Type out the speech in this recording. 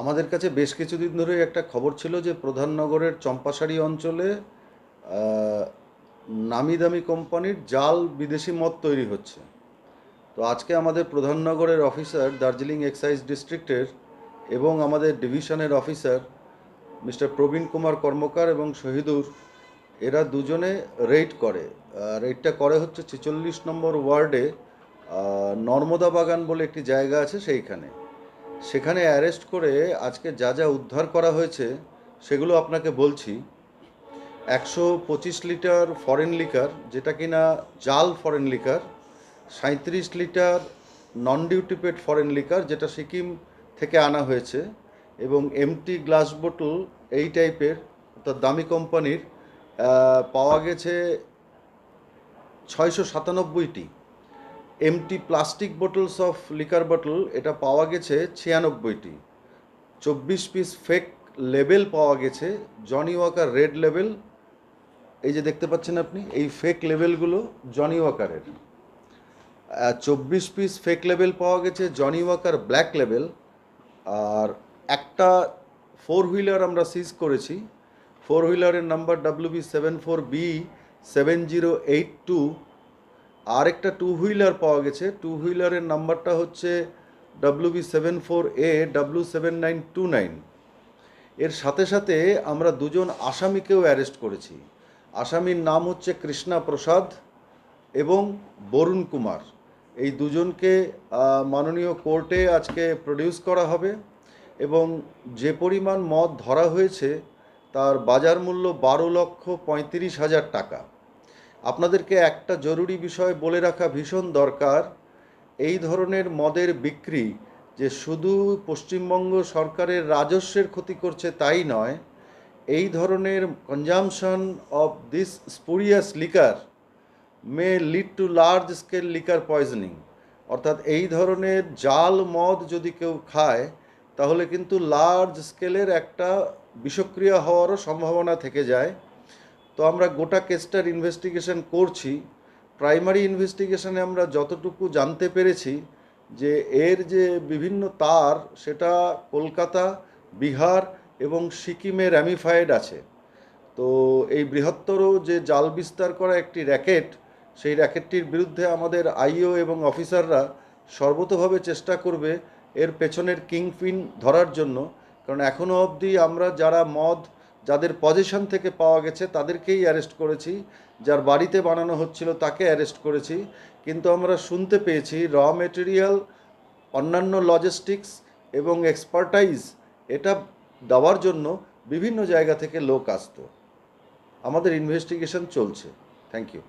আমাদের কাছে বেশ কিছুদিন ধরে একটা খবর ছিল যে প্রধাননগরের চম্পাশাড়ি অঞ্চলে নামি দামি কোম্পানির জাল বিদেশি মদ তৈরি হচ্ছে। তো আজকে আমাদের প্রধাননগরের অফিসার, দার্জিলিং এক্সাইজ ডিস্ট্রিক্টের এবং আমাদের ডিভিশনের অফিসার, মিস্টার প্রবীণ কুমার কর্মকার এবং শহীদুর, এরা দুজনে রেড করে। রেডটা করে হচ্ছে ছেচল্লিশ নম্বর ওয়ার্ডে নর্মদা বাগান বলে একটি জায়গা আছে সেইখানে। সেখানে অ্যারেস্ট করে আজকে যা যা উদ্ধার করা হয়েছে, সেগুলো আপনাকে বলছি। একশো পঁচিশ লিটার ফরেন লিকার যেটা কিনা জাল ফরেন লিকার সাঁত্রিশ litre non duty paid foreign liquor যেটা সিকিম থেকে আনা হয়েছে, এবং এমটি গ্লাস বোটল এই টাইপের অর্থাৎ দামি কোম্পানির পাওয়া গেছে ছয়শো সাতানব্বইটি। Empty plastic bottles of liquor বোতল এটা পাওয়া গেছে ছিয়ানব্বইটি। চব্বিশ পিস ফেক লেবেল পাওয়া গেছে জনি ওয়াকার রেড লেবেল এই যে দেখতে পাচ্ছেন আপনি, এই ফেক লেবেলগুলো জনি ওয়াকারের চব্বিশ পিস ফেক লেবেল পাওয়া গেছে জনি ওয়াকার ব্ল্যাক লেবেল আর একটা ফোর হুইলার আমরা সিজ করেছি। Four হুইলারের number W B seven four B seven zero eight two আর একটা টু হুইলার পাওয়া গেছে। টু হুইলারের নাম্বারটা হচ্ছে W B seven four A seven nine two nine এর সাথে সাথে আমরা দুজন আসামিকেও অ্যারেস্ট করেছি। আসামির নাম হচ্ছে কৃষ্ণা প্রসাদ এবং বরুণ কুমার। এই দুজনকে মাননীয় কোর্টে আজকে প্রডিউস করা হবে এবং যে পরিমাণ মদ ধরা হয়েছে, তার বাজার মূল্য বারো লক্ষ পঁয়ত্রিশ হাজার টাকা। আপনাদেরকে একটা জরুরি বিষয় বলে রাখা ভীষণ দরকার। এই ধরনের মদের বিক্রি যে শুধু পশ্চিমবঙ্গ সরকারের রাজস্বের ক্ষতি করছে তাই নয়, এই ধরনের consumption of this spurious liquor may lead to large scale liquor poisoning অর্থাৎ এই ধরনের জাল মদ যদি কেউ খায়, তাহলে কিন্তু লার্জ স্কেলের একটা বিষক্রিয়া হওয়ারও সম্ভাবনা থেকে যায়। তো আমরা গোটা কেসটার ইনভেস্টিগেশন করছি। প্রাইমারি ইনভেস্টিগেশনে আমরা যতটুকু জানতে পেরেছি যে এর যে বিভিন্ন তার, সেটা কলকাতা, বিহার এবং সিকিমে র্যামিফাইড আছে। তো এই বৃহত্তর যে জাল বিস্তার করা একটি র্যাকেট সেই র্যাকেটটির বিরুদ্ধে আমাদের আইও এবং অফিসাররা সর্বতোভাবে চেষ্টা করবে এর পেছনের কিংপিন ধরার জন্য। কারণ এখনও অবধি আমরা যারা মদ যাদের পজিশন থেকে পাওয়া গেছে তাদেরকেই অ্যারেস্ট করেছি। যার বাড়িতে বানানো হচ্ছিল তাকে অ্যারেস্ট করেছি। কিন্তু আমরা শুনতে পেয়েছি র মেটেরিয়াল অন্যান্য লজিস্টিক্স এবং এক্সপার্টাইজ এটা দেওয়ার জন্য বিভিন্ন জায়গা থেকে লোক আসতো। আমাদের ইনভেস্টিগেশন চলছে। Thank you